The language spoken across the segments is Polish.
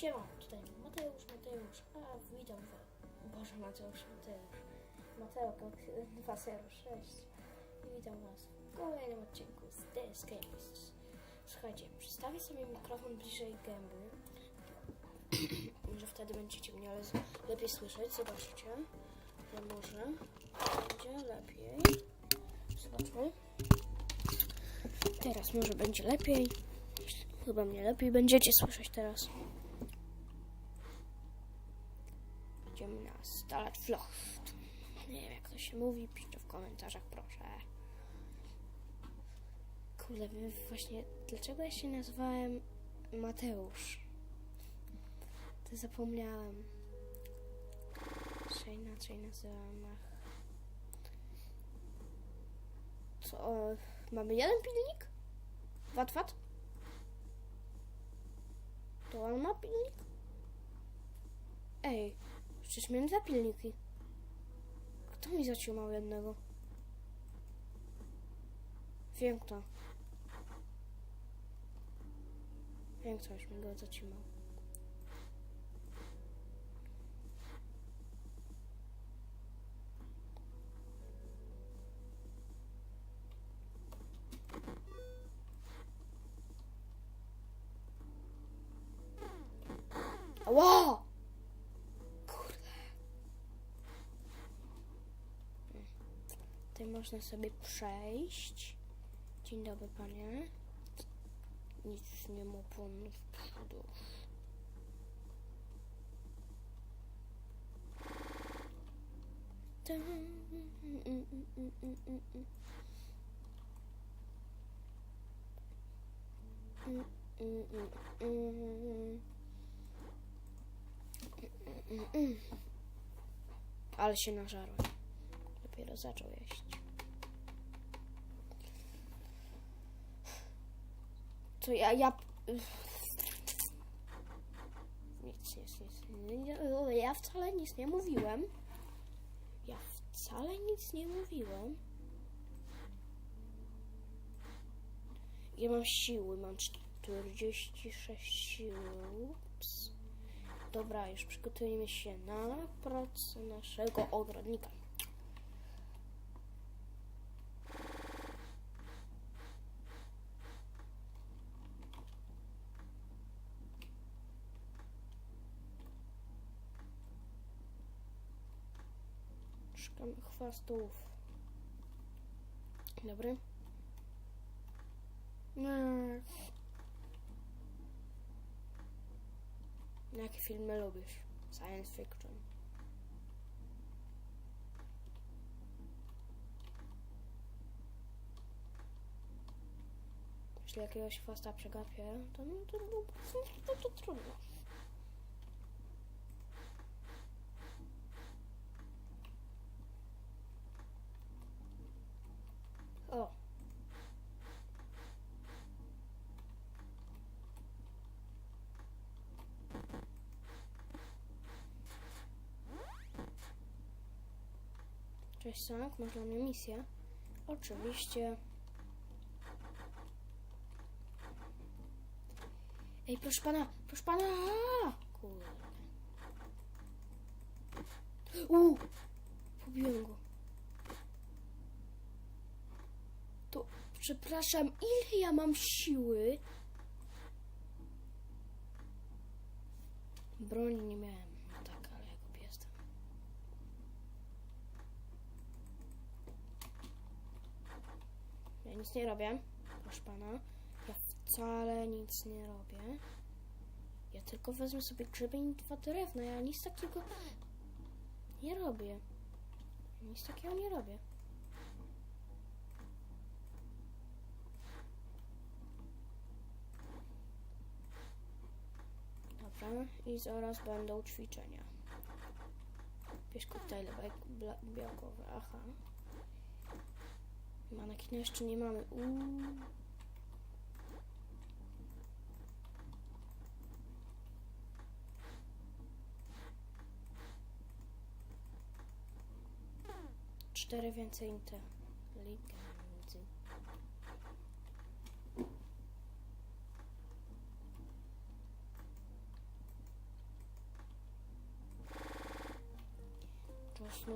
Siema, tutaj Mateusz, Mateusz, a witam was. Boże, Mateusz, Mateusz. Mateo, 206. I witam was w kolejnym odcinku z The Escapists. Słuchajcie, przystawię sobie mikrofon bliżej gęby. Może wtedy będziecie mnie le- lepiej słyszeć, zobaczycie. że może będzie lepiej. Zobaczmy. Teraz może będzie lepiej. Chyba mnie lepiej będziecie słyszeć teraz. Będziemy na Stalat Flocht. Nie wiem jak to się mówi, piszcie w komentarzach proszę. Kurde, wiem właśnie dlaczego ja się nazywałem Mateusz? To zapomniałem. Się inaczej nazywam. Co? Mamy jeden pilnik? Wat, wat? To on ma pilnik? Ej, przecież miałem dwa pilniki. Kto mi zaciumał jednego? Wiem kto. Wiem kto już mi go zaciumał. Ała! Kurde. Tutaj można sobie przejść. Dzień dobry, panie. Nic nie ma pan w przodu. Ale się nażarłem. Dopiero zaczął jeść. To ja, ja... Nic, nic, nic. Ja wcale nic nie mówiłem. Ja wcale nic nie mówiłem. Ja mam siły, mam 46 siły. Ups. Dobra, już przygotujemy się na pracę naszego ogrodnika. Szukamy chwastów. Dobry. Nie. Jakie filmy lubisz? Science fiction. Jeśli jakiegoś chwasta przegapię, to, no, to, no, to, to, to trudno. O. Sanek, masz dla mnie misję? Oczywiście. Ej, proszę pana, proszę pana! Kurde. Uuu! Pobiłem go. To, przepraszam, ile ja mam siły? Broni nie miałem. No tak, ale ja głupi jestem. Ja nic nie robię, proszę pana. Ja wcale nic nie robię. Ja tylko wezmę sobie grzebień i dwa drewna. Ja nic takiego nie robię. Ja nic takiego nie robię. Dobra, i zaraz będą ćwiczenia. Bierz koktajle bia- bla- białkowe, aha. Manekina jeszcze nie mamy. Uuu. Cztery więcej inteligencji. Czas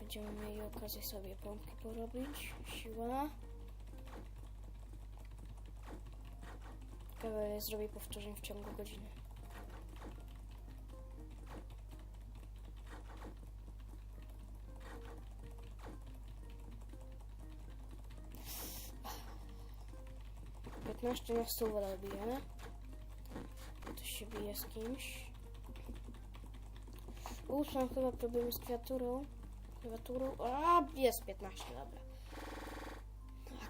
Będziemy mieli okazję sobie pompki porobić. Siła. Ciekawe, zrobię powtórzeń w ciągu godziny. Piętnaście na stół robię. To się bije z kimś. Uż, mam chyba problemy z klawiaturą. Klawiaturą. A, jest 15, dobra.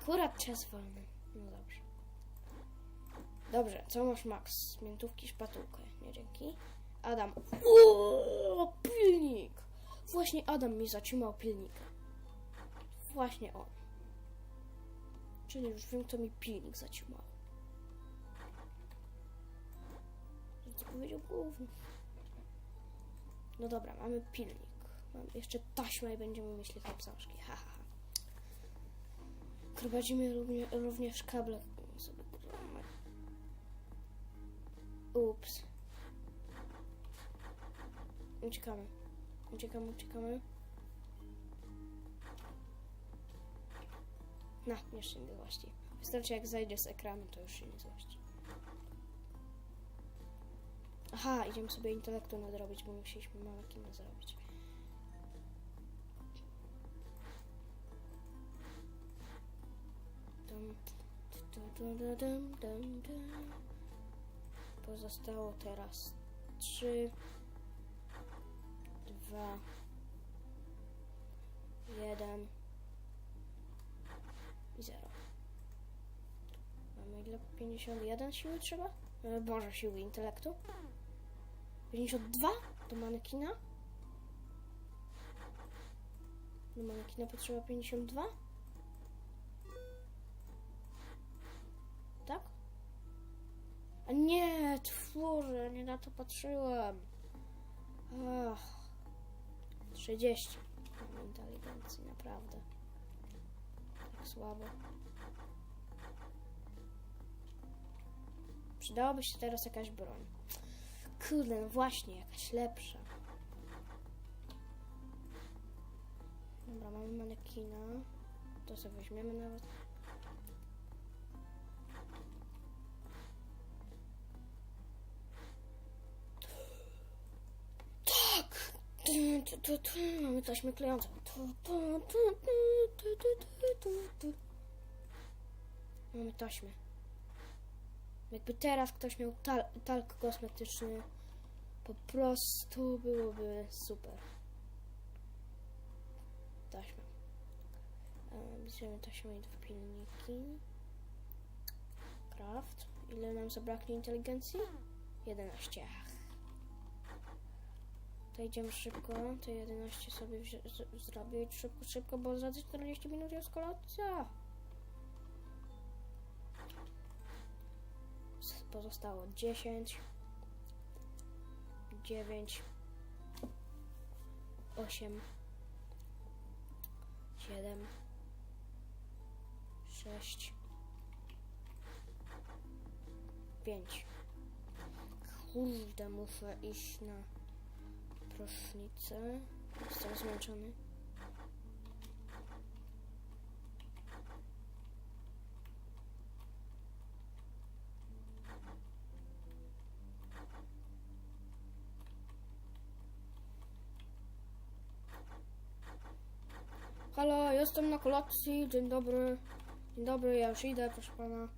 Akurat czas wolny. No dobrze. Dobrze, co masz Max? Miętówki, szpatułkę. Nie dzięki. Adam. O, pilnik! Właśnie Adam mi zatrzymał pilnika. Właśnie on. Czyli już wiem, kto mi pilnik zatrzymał. Co powiedział główny? No dobra, mamy pilnik. Mam jeszcze taśmę i będziemy myśleć na książki. Ha, ha, ha. Prowadzimy równie, również kable. Ups. Uciekamy. Uciekamy, uciekamy. No, jeszcze nie złości. Wystarczy jak zajdzie z ekranu, to już się nie złości. Aha, idziemy sobie intelektu nadrobić, bo musieliśmy zrobić. Dum, dum, dum. Pozostało teraz trzy, dwa, jeden i zero. Mamy ile? 51 siły trzeba? E, Boże, siły intelektu. 52 do manekina. Do manekina potrzeba 52. Tak? A nie, twórze, nie na to patrzyłem. Ach. 30. Mam inteligencji, naprawdę. Tak słabo. Przydałaby się teraz jakaś broń. Kurde, no właśnie, jakaś lepsza. Dobra, mamy manekina. To sobie weźmiemy nawet. Tak! Mamy taśmy klejącą. Mamy taśmy. Jakby teraz ktoś miał tal talk kosmetyczny po prostu byłoby super. Taśma. E, Bierzemy taśmę i dwa pilniki. Craft. Ile nam zabraknie inteligencji? 11. Ach. To idziemy szybko. Te 11 sobie zrobić szybko, szybko, bo za 40 minut jest kolacja. Pozostało 10, dziewięć, osiem, siedem, sześć, pięć. Kurde, muszę iść na prosznicę. Jestem zmęczony. Halo, jestem na kolacji. Dzień dobry. Dzień dobry, ja już idę, proszę pana.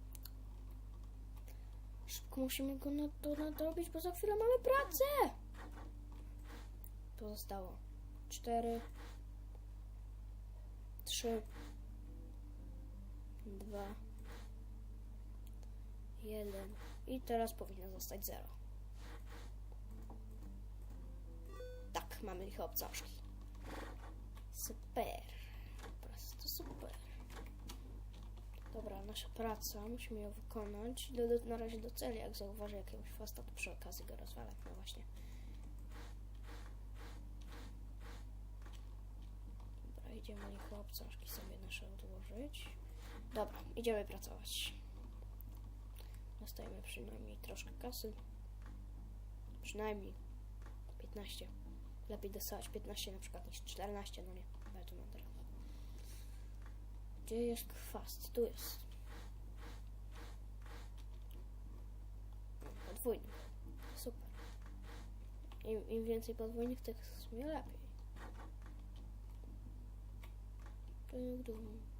Szybko musimy go na to nadrobić, bo za chwilę mamy pracę. Pozostało cztery, trzy, dwa, jeden i teraz powinno zostać zero. Tak, mamy ich obcaszki. Super. Super. Dobra, nasza praca, musimy ją wykonać. Do, na razie do celi, jak zauważę jakiegoś fasta, to przy okazji go rozwalę. No właśnie. Dobra, idziemy ich obcaszki sobie nasze odłożyć. Dobra, idziemy pracować. dostajemy przynajmniej troszkę kasy. Przynajmniej 15. Lepiej dostawać 15 na przykład niż 14, no nie. Mam teraz. Gdzie jest kwast? Tu jest. Podwójny. Super. Im, im więcej podwójnych, tych w sumie lepiej. Dum, dum.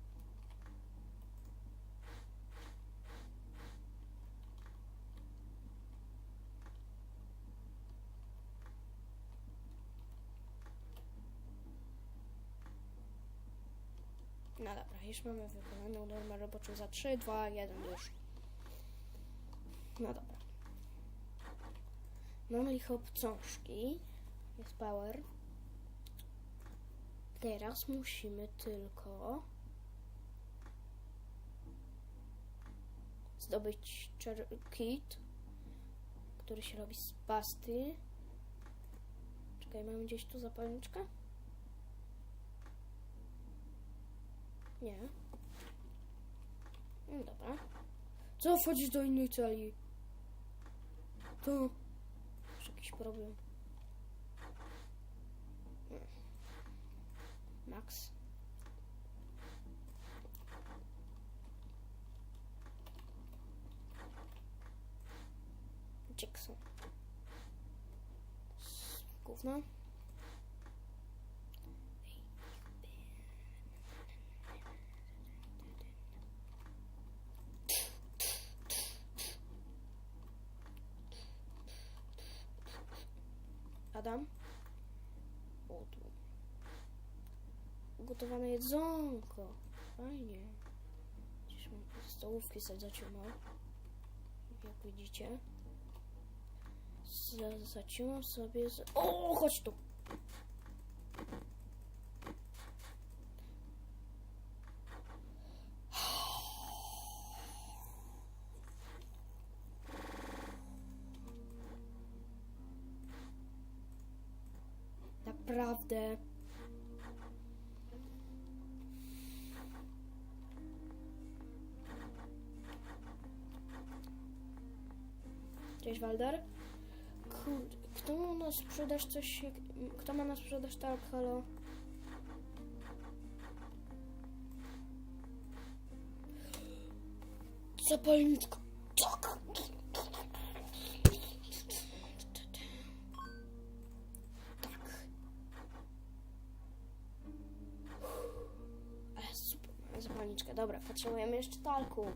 No dobra, już mamy wykonaną normę roboczą za 3, 2, 1 już. No dobra. Mamy ich obcążki. Jest power. Teraz musimy tylko zdobyć kit, który się robi z pasty. Czekaj, mamy gdzieś tu zapalniczkę? Nie. No dobra. Co wchodzisz do innej celi? To... Masz jakiś problem. Nie. Max. Jackson. Gówno. Adam. O, tu. Gotowane jedzonko. Fajnie. Gdzieś stołówki sobie. Jak widzicie. Zaciąłem sobie z... O, chodź tu. Cześć. Kurde, kto ma nas sprzedać coś, kto ma nas sprzedać tak, halo? Zapalniczka. Tak. Tak. Super, mamy zapalniczkę. Dobra, potrzebujemy jeszcze talku.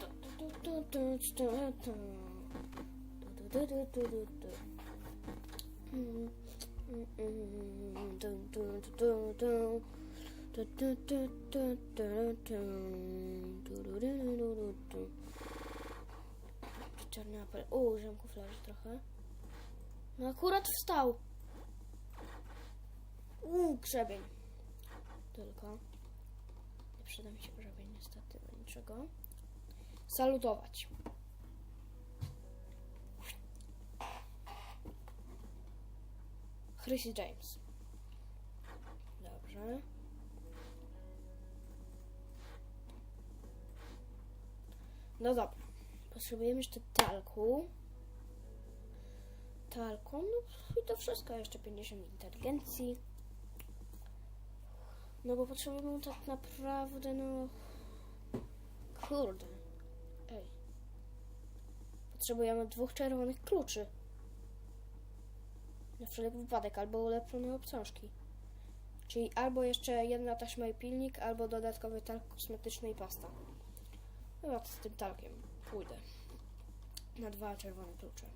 Tu, tu, tu, tu, tu, tu. Tu, Czarny apel. O, ziomków leży trochę. No akurat wstał. Uuu, grzebień. Tylko. Nie przyda mi się grzebień niestety do niczego. Salutować. Chrissy James. Dobrze. No dobra. Potrzebujemy jeszcze talku. Talku, no i to wszystko. Jeszcze 50 inteligencji. No bo potrzebujemy tak naprawdę, no... Kurde. Ej. Potrzebujemy dwóch czerwonych kluczy. Na wszelki wypadek, albo ulepszone obciążki. Czyli albo jeszcze jedna taśma i pilnik, albo dodatkowy talk kosmetyczny i pasta. Chyba z tym talkiem pójdę. Na dwa czerwone klucze.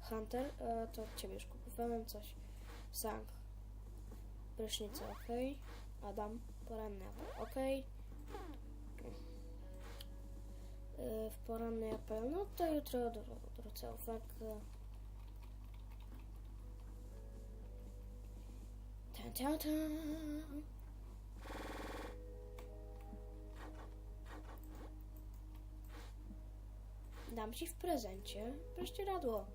Hunter, e, to od ciebie już kupowałem coś. Sang. Prysznice, ok. Adam, poranny apel, ok. E, w poranny apel, no to jutro do, wrócę uwagę. Ta, ta, ta. Dam ci w prezencie prześcieradło.